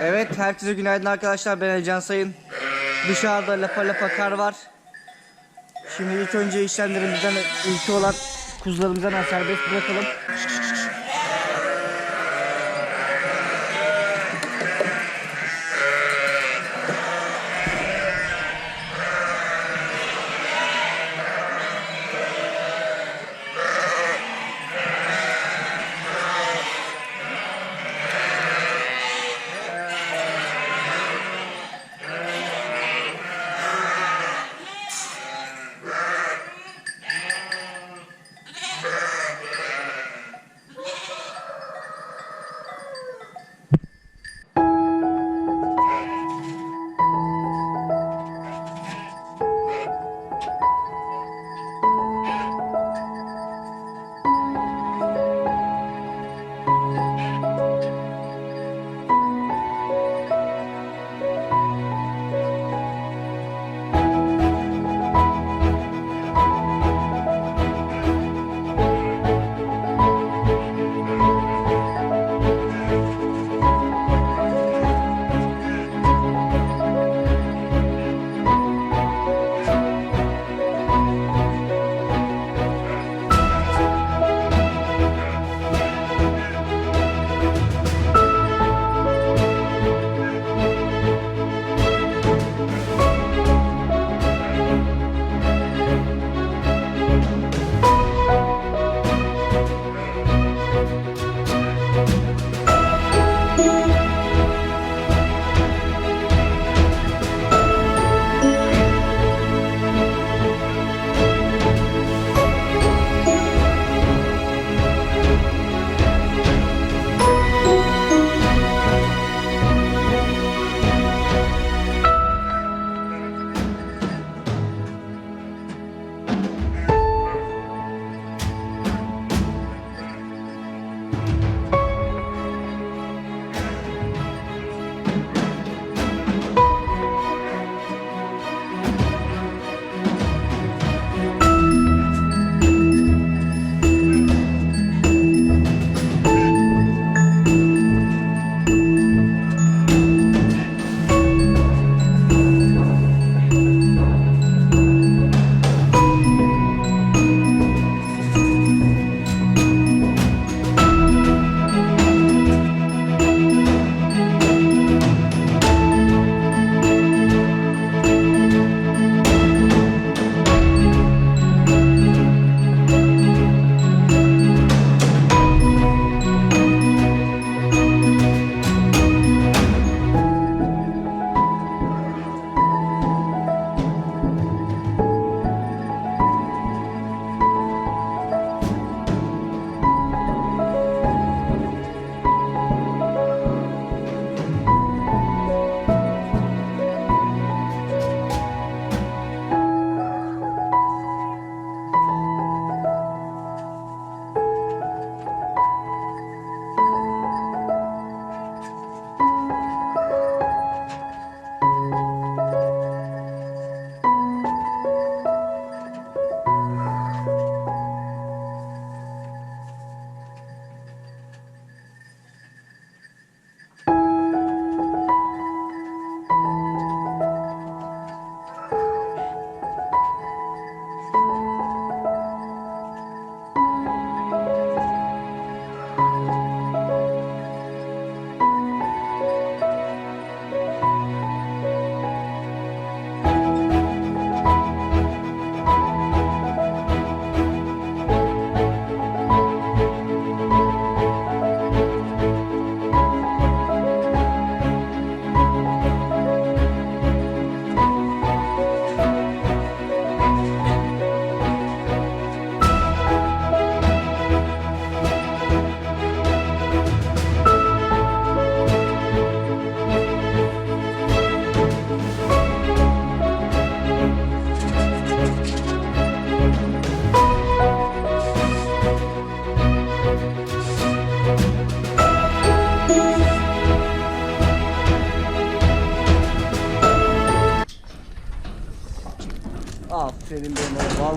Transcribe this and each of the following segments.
Evet herkese günaydın arkadaşlar ben Ercan Sayın. Dışarıda lapa lapa kar var. Şimdi ilk önce işlemlerimizden ilki olan kuzularımızdan serbest bırakalım.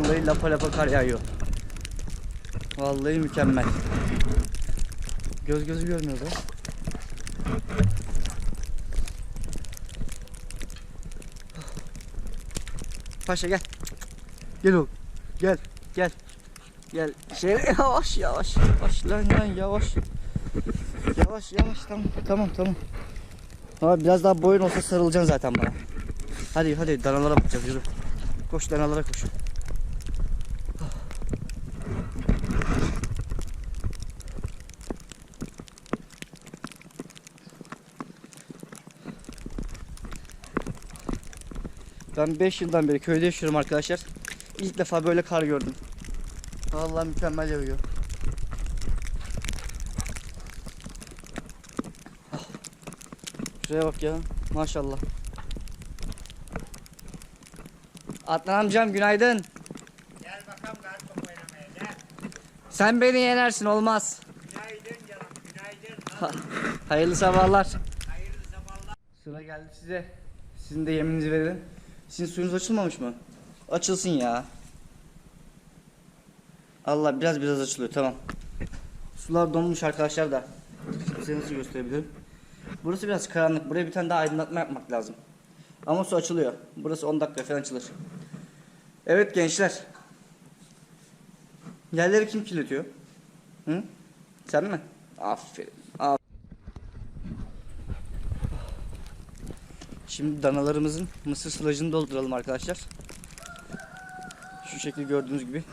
Vallahi lapa lapa kar yağıyor. Vallahi mükemmel. Göz gözü görmüyor be. Paşa gel. Gel oğlum. Gel. Gel. Gel. Şey yavaş yavaş. Yavaş lan lan yavaş. Yavaş yavaş tamam tamam tamam. Abi biraz daha boyun olsa sarılacaksın zaten bana. Hadi hadi danalara bakacağız yürü. Koş danalara koş. Ben 5 yıldan beri köyde yaşıyorum arkadaşlar. İlk defa böyle kar gördüm. Vallahi mükemmel yağıyor. Şuraya bak ya. Maşallah. Adnan amcam günaydın. Gel bakalım kartop oynamaya gel. Sen beni yenersin olmaz. Günaydın canım günaydın. Ha, hayırlı sabahlar. Hayırlı sabahlar. Sıra geldi size. Sizin de yemininizi verin. Sizin suyunuz açılmamış mı? Açılsın ya. Allah biraz biraz açılıyor tamam. Sular donmuş arkadaşlar da. Size nasıl gösterebilirim? Burası biraz karanlık. Buraya bir tane daha aydınlatma yapmak lazım. Ama su açılıyor. Burası 10 dakika falan açılır. Evet gençler. Yerleri kim kirletiyor? Hı? Sen mi? Aferin. Aferin. Şimdi danalarımızın mısır sılacını dolduralım arkadaşlar. Şu şekil gördüğünüz gibi.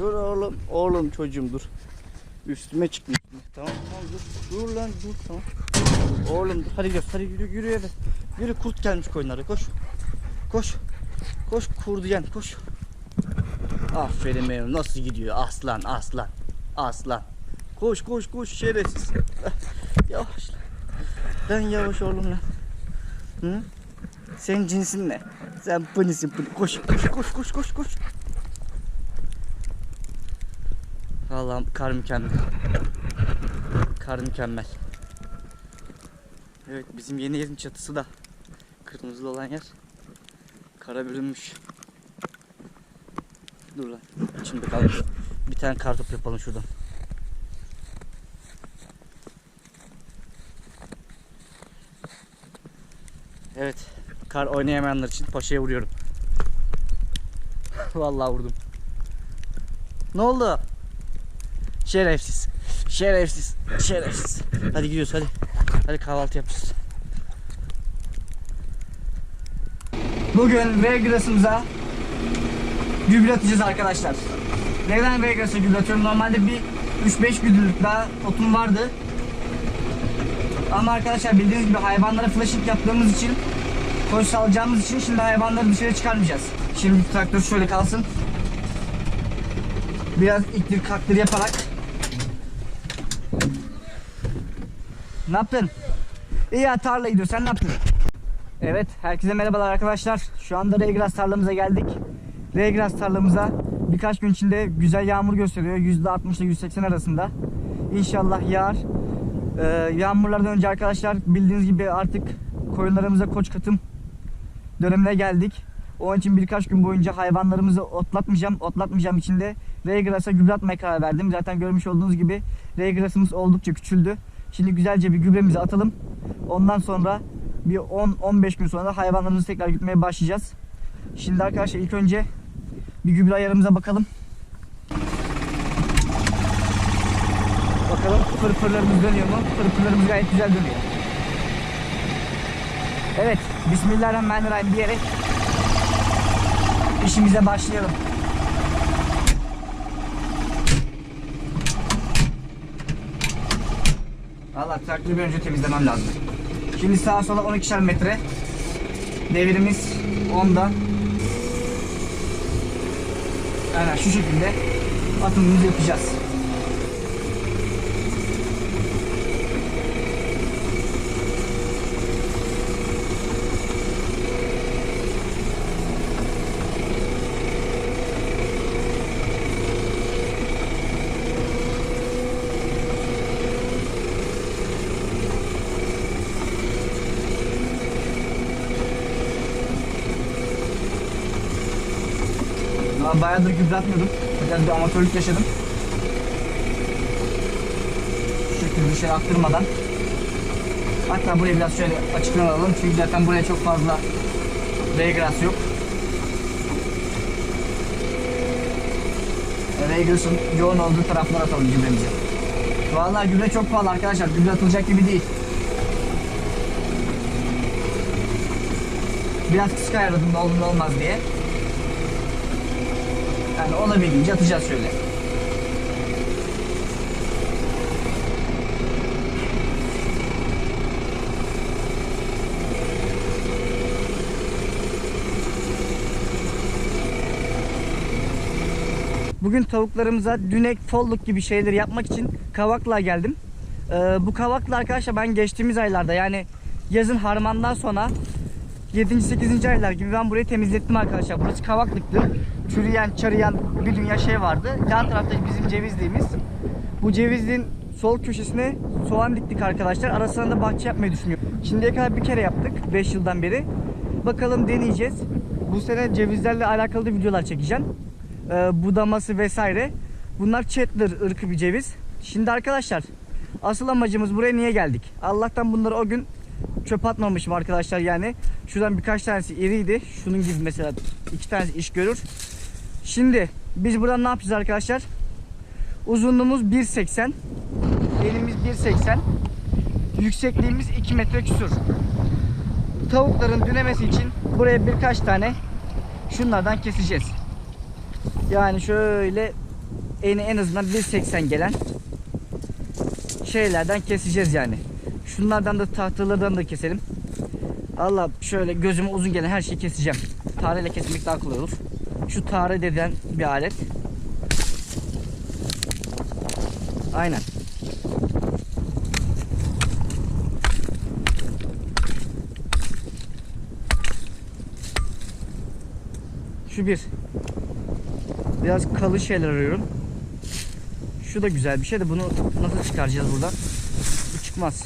Dur oğlum. Oğlum çocuğum dur. Üstüme çıkmış. Tamam tamam dur. Dur lan dur tamam. Oğlum dur. Hadi gidiyoruz. Hadi yürü yürü eve. Yürü kurt gelmiş koyunlara. Koş. Koş. Koş kurdu yen. Koş. Aferin benim. Nasıl gidiyor? Aslan aslan. Aslan. Koş koş koş şerefsiz. Yavaş. lan. Lan yavaş oğlum lan. Hı? Sen cinsin ne? Sen panisin pani. Koş koş koş koş koş koş. Vallahi kar mükemmel. Kar mükemmel. Evet bizim yeni yerin çatısı da kırmızılı olan yer kara bürünmüş. Dur lan içimde kalmış. Bir tane kartop yapalım şuradan. Evet kar oynayamayanlar için paşaya vuruyorum. Vallahi vurdum. Ne oldu? Şerefsiz. Şerefsiz. Şerefsiz. Hadi gidiyoruz hadi. Hadi kahvaltı yapacağız. Bugün Vegras'ımıza gübre atacağız arkadaşlar. Neden Vegras'a gübre atıyorum? Normalde bir 3-5 güdürlük daha otum vardı. Ama arkadaşlar bildiğiniz gibi hayvanlara flashing yaptığımız için koş salacağımız için şimdi hayvanları dışarı çıkarmayacağız. Şimdi traktör şöyle kalsın. Biraz iktir kaktır yaparak Ne yaptın? İyi ya tarla gidiyor. Sen ne yaptın? Evet, herkese merhabalar arkadaşlar. Şu anda Regras tarlamıza geldik. Regras tarlamıza birkaç gün içinde güzel yağmur gösteriyor. %60 ile 180 arasında. İnşallah yağar. Ee, yağmurlardan önce arkadaşlar bildiğiniz gibi artık koyunlarımıza koç katım dönemine geldik. Onun için birkaç gün boyunca hayvanlarımızı otlatmayacağım. Otlatmayacağım için de Regras'a gübre atmaya karar verdim. Zaten görmüş olduğunuz gibi Regras'ımız oldukça küçüldü. Şimdi güzelce bir gübremizi atalım. Ondan sonra bir 10-15 gün sonra hayvanlarımızı tekrar gütmeye başlayacağız. Şimdi arkadaşlar ilk önce bir gübre ayarımıza bakalım. Bakalım fırfırlarımız dönüyor mu? Fırfırlarımız gayet güzel dönüyor. Evet, Bismillahirrahmanirrahim diyerek işimize başlayalım. Valla traktörü bir önce temizlemem lazım. Şimdi sağa sola 12'şer metre. Devirimiz 10'da. Aynen şu şekilde atımımızı yapacağız. Ama bayağıdır gübre atmıyordum. Biraz bir amatörlük yaşadım. Şu şekilde dışarı attırmadan. Hatta burayı biraz şöyle açıktan alalım. Çünkü zaten buraya çok fazla Reygras yok. Reyglas'ın yoğun olduğu taraflara atalım gübremizi. Vallahi gübre çok pahalı arkadaşlar. Gübre atılacak gibi değil. Biraz kısık ayarladım ne olur ne olmaz diye. Yani olabildiğince atacağız şöyle. Bugün tavuklarımıza dünek, folluk gibi şeyleri yapmak için kavakla geldim. Ee, bu kavakla arkadaşlar ben geçtiğimiz aylarda yani yazın harmandan sonra 7. 8. aylar gibi ben burayı temizlettim arkadaşlar. Burası kavaklıktı. Çürüyen, çarıyan bir dünya şey vardı. Yan tarafta bizim cevizliğimiz. Bu cevizliğin sol köşesine soğan diktik arkadaşlar. Arasına da bahçe yapmayı düşünüyorum. Şimdiye kadar bir kere yaptık 5 yıldan beri. Bakalım deneyeceğiz. Bu sene cevizlerle alakalı da videolar çekeceğim. Ee, budaması vesaire. Bunlar Chetler ırkı bir ceviz. Şimdi arkadaşlar asıl amacımız buraya niye geldik? Allah'tan bunları o gün çöp atmamışım arkadaşlar yani. Şuradan birkaç tanesi iriydi. Şunun gibi mesela iki tanesi iş görür. Şimdi biz buradan ne yapacağız arkadaşlar? Uzunluğumuz 1.80. Elimiz 1.80. Yüksekliğimiz 2 metre küsur. Tavukların dünemesi için buraya birkaç tane şunlardan keseceğiz. Yani şöyle eni en azından 1.80 gelen şeylerden keseceğiz yani. Şunlardan da tahtalardan da keselim. Allah şöyle gözüme uzun gelen her şeyi keseceğim. Tareyle kesmek daha kolay olur. Şu tare deden bir alet. Aynen. Şu bir. Biraz kalın şeyler arıyorum. Şu da güzel bir şey de bunu nasıl çıkaracağız buradan? Bu çıkmaz.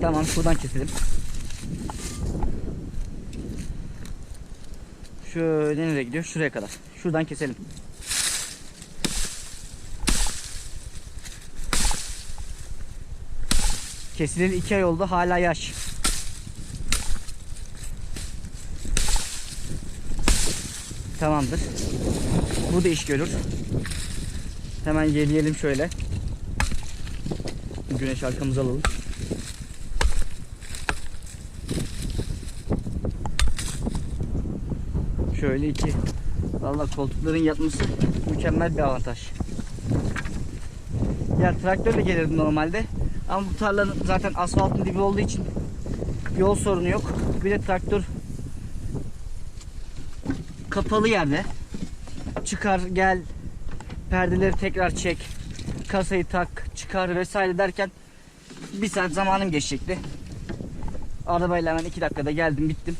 Tamam şuradan keselim. Şöyle nereye gidiyor? Şuraya kadar. Şuradan keselim. Kesileli iki ay oldu. Hala yaş. Tamamdır. Bu da iş görür. Hemen yeleyelim şöyle. Güneş arkamıza alalım. Şöyle iki. Vallahi koltukların yatması mükemmel bir avantaj. Ya traktörle gelirdim normalde. Ama bu tarlanın zaten asfaltın dibi olduğu için yol sorunu yok. Bir de traktör kapalı yerde. Çıkar gel perdeleri tekrar çek kasayı tak çıkar vesaire derken bir saat zamanım geçecekti. Arabayla hemen iki dakikada geldim bittim.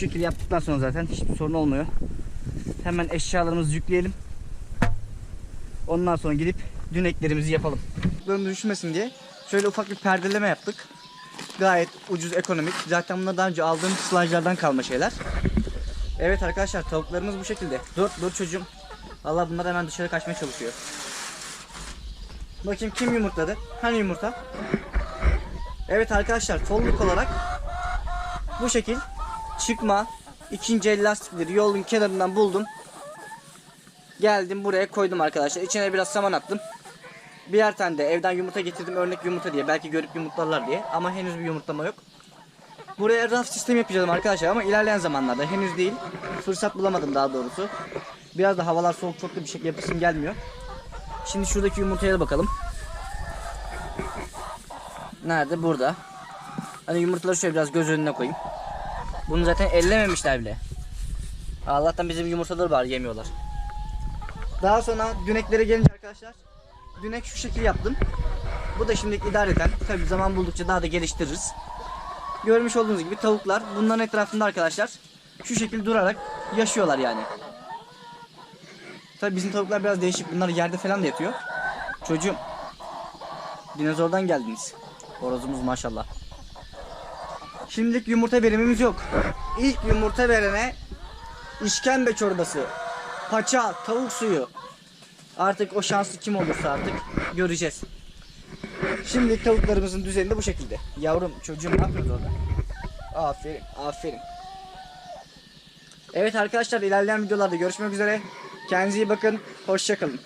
Şekilde yaptıktan sonra zaten hiçbir sorun olmuyor. Hemen eşyalarımızı yükleyelim. Ondan sonra gidip düneklerimizi yapalım. Bunların düşmesin diye şöyle ufak bir perdeleme yaptık. Gayet ucuz ekonomik. Zaten bunlar daha önce aldığım slajlardan kalma şeyler. Evet arkadaşlar tavuklarımız bu şekilde. Dur dur çocuğum. Allah bunlar hemen dışarı kaçmaya çalışıyor. Bakayım kim yumurtladı? Hani yumurta? Evet arkadaşlar folluk olarak bu şekil çıkma ikinci el lastikleri yolun kenarından buldum. Geldim buraya koydum arkadaşlar. İçine biraz saman attım. Birer tane de evden yumurta getirdim örnek yumurta diye. Belki görüp yumurtlarlar diye. Ama henüz bir yumurtlama yok. Buraya raf sistemi yapacağım arkadaşlar ama ilerleyen zamanlarda henüz değil. Fırsat bulamadım daha doğrusu. Biraz da havalar soğuk çok da bir şey yapasım gelmiyor. Şimdi şuradaki yumurtaya da bakalım. Nerede? Burada. Hani yumurtaları şöyle biraz göz önüne koyayım. Bunu zaten ellememişler bile. Allah'tan bizim yumurtaları var yemiyorlar. Daha sonra düneklere gelince arkadaşlar. Dünek şu şekil yaptım. Bu da şimdi idareten. Tabi zaman buldukça daha da geliştiririz. Görmüş olduğunuz gibi tavuklar bunların etrafında arkadaşlar şu şekil durarak yaşıyorlar yani. Tabi bizim tavuklar biraz değişik. Bunlar yerde falan da yatıyor. Çocuğum. Dinozordan geldiniz. Horozumuz maşallah. Şimdilik yumurta verimimiz yok. İlk yumurta verene işkembe çorbası, paça, tavuk suyu. Artık o şanslı kim olursa artık göreceğiz. Şimdi tavuklarımızın düzeni de bu şekilde. Yavrum çocuğum ne yapıyoruz orada? Aferin, aferin. Evet arkadaşlar ilerleyen videolarda görüşmek üzere. Kendinize iyi bakın. Hoşçakalın.